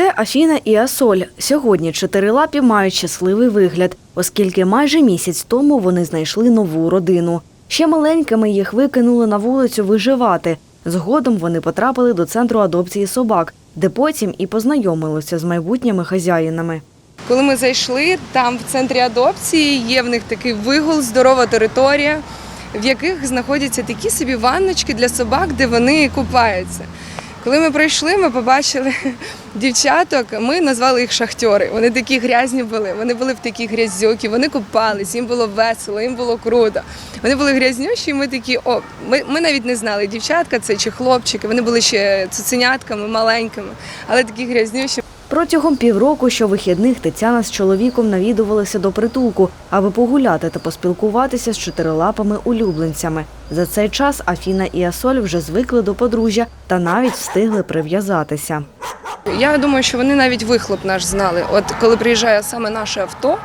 Це Афіна і Асоль. Сьогодні чотирилапі мають щасливий вигляд, оскільки майже місяць тому вони знайшли нову родину. Ще маленькими їх викинули на вулицю виживати. Згодом вони потрапили до центру адопції собак, де потім і познайомилися з майбутніми хазяїнами. Коли ми зайшли, там в центрі адопції є в них такий вигул, здорова територія, в яких знаходяться такі собі ванночки для собак, де вони купаються. Коли ми прийшли, ми побачили дівчаток, ми назвали їх шахтери. Вони такі грязні були, вони були в такі грязюки, вони купались, їм було весело, їм було круто. Вони були грязнющі, ми такі, о, ми, ми навіть не знали, дівчатка це чи хлопчики. Вони були ще цуценятками, маленькими, але такі грязнющі. Протягом півроку щовихідних Тетяна з чоловіком навідувалися до притулку, аби погуляти та поспілкуватися з чотирилапими улюбленцями. За цей час Афіна і Асоль вже звикли до подружжя та навіть встигли прив'язатися. Я думаю, що вони навіть вихлоп наш знали. От коли приїжджає саме наше авто,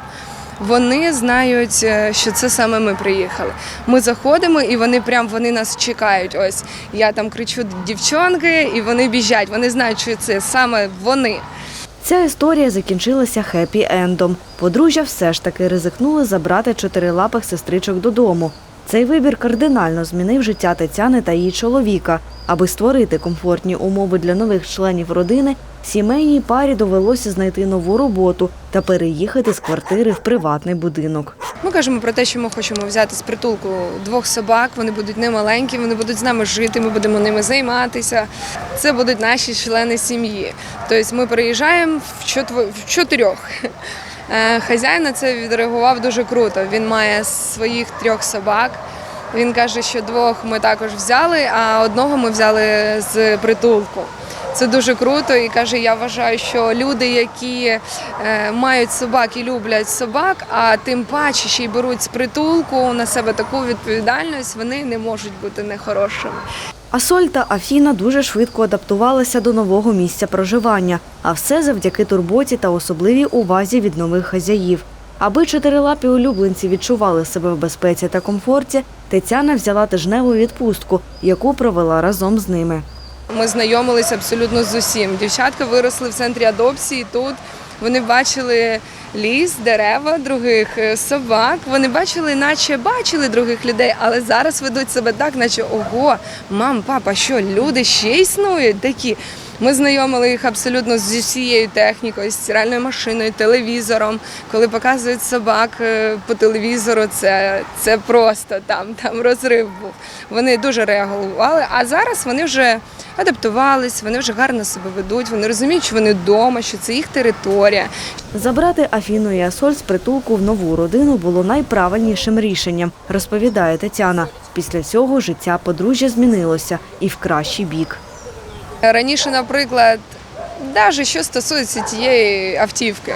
вони знають, е, що це саме ми приїхали. Ми заходимо і вони прям вони нас чекають. Ось я там кричу дівчонки, і вони біжать. Вони знають, що це саме вони. Ця історія закінчилася хеппі-ендом. Подружжя все ж таки ризикнули забрати чотирилапих сестричок додому. Цей вибір кардинально змінив життя Тетяни та її чоловіка. Аби створити комфортні умови для нових членів родини, сімейній парі довелося знайти нову роботу та переїхати з квартири в приватний будинок. Ми кажемо про те, що ми хочемо взяти з притулку двох собак. Вони будуть не маленькі, вони будуть з нами жити. Ми будемо ними займатися. Це будуть наші члени сім'ї. Тобто ми переїжджаємо в чотирьох. Е, Хазяїн на це відреагував дуже круто. Він має своїх трьох собак. Він каже, що двох ми також взяли, а одного ми взяли з притулку. Це дуже круто і каже, я вважаю, що люди, які е, мають собак і люблять собак, а тим паче ще й беруть з притулку на себе таку відповідальність, вони не можуть бути нехорошими. Асоль та Афіна дуже швидко адаптувалися до нового місця проживання, а все завдяки турботі та особливій увазі від нових хазяїв. Аби чотирилапі улюбленці відчували себе в безпеці та комфорті, Тетяна взяла тижневу відпустку, яку провела разом з ними. Ми знайомилися абсолютно з усім. Дівчатка виросли в центрі адопції тут. Вони бачили ліс, дерева, других е, собак. Вони бачили, наче бачили других людей, але зараз ведуть себе так, наче ого, мам, папа, що люди ще існують такі. Ми знайомили їх абсолютно з усією технікою, з стиральною машиною, телевізором. Коли показують собак е, по телевізору, це, це просто там, там розрив був. Вони дуже реагували. А зараз вони вже адаптувались, вони вже гарно себе ведуть, вони розуміють, що вони вдома, що це їх територія. Забрати Афіну і Асоль з притулку в нову родину було найправильнішим рішенням, розповідає Тетяна. Після цього життя подружжя змінилося і в кращий бік. Раніше, наприклад, навіть що стосується тієї автівки.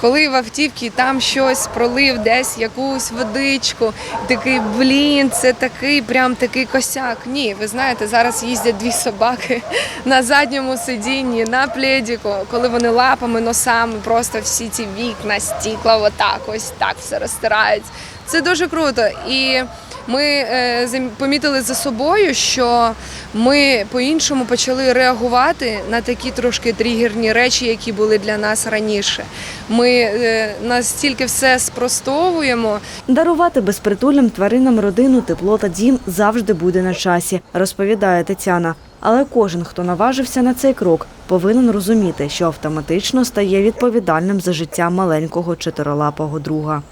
Коли в автівці там щось пролив, десь якусь водичку, такий блін, це такий, прям такий косяк. Ні, ви знаєте, зараз їздять дві собаки на задньому сидінні, на пледіку, коли вони лапами, носами, просто всі ці вікна, стікла, отак, ось так все розтирають. Це дуже круто. І ми е, помітили за собою, що ми по-іншому почали реагувати на такі трошки тригерні речі, які були для нас раніше. Ми е, настільки все спростовуємо, Дарувати безпритульним тваринам родину, тепло та дім завжди буде на часі, розповідає Тетяна. Але кожен, хто наважився на цей крок, повинен розуміти, що автоматично стає відповідальним за життя маленького чотирилапого друга.